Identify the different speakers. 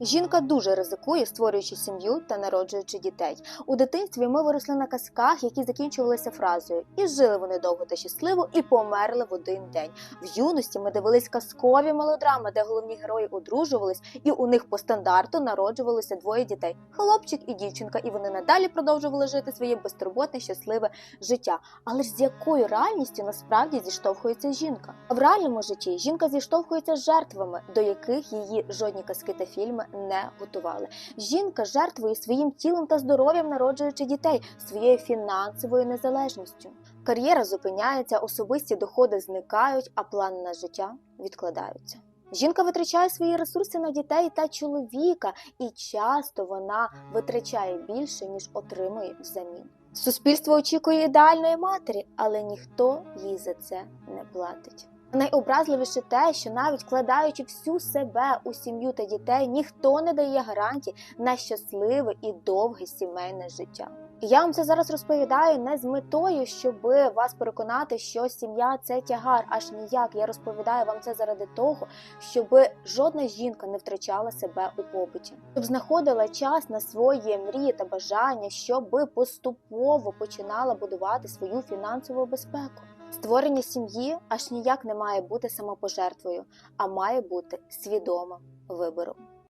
Speaker 1: Жінка дуже ризикує, створюючи сім'ю та народжуючи дітей. У дитинстві ми виросли на казках, які закінчувалися фразою І жили вони довго та щасливо, і померли в один день. В юності ми дивились казкові мелодрами, де головні герої одружувались, і у них по стандарту народжувалося двоє дітей хлопчик і дівчинка, і вони надалі продовжували жити своє безтурботне, щасливе життя. Але ж з якою реальністю насправді зіштовхується жінка? В реальному житті жінка зіштовхується з жертвами, до яких її жодні казки та фільми не готували. Жінка жертвує своїм тілом та здоров'ям, народжуючи дітей, своєю фінансовою незалежністю. Кар'єра зупиняється, особисті доходи зникають, а плани на життя відкладаються. Жінка витрачає свої ресурси на дітей та чоловіка, і часто вона витрачає більше, ніж отримує взамін. Суспільство очікує ідеальної матері, але ніхто їй за це не платить. Найобразливіше те, що навіть вкладаючи всю себе у сім'ю та дітей, ніхто не дає гарантій на щасливе і довге сімейне життя. Я вам це зараз розповідаю не з метою, щоб вас переконати, що сім'я це тягар, аж ніяк. Я розповідаю вам це заради того, щоб жодна жінка не втрачала себе у побуті, щоб знаходила час на свої мрії та бажання, щоб поступово починала будувати свою фінансову безпеку. Створення сім'ї аж ніяк не має бути самопожертвою, а має бути свідомим вибором.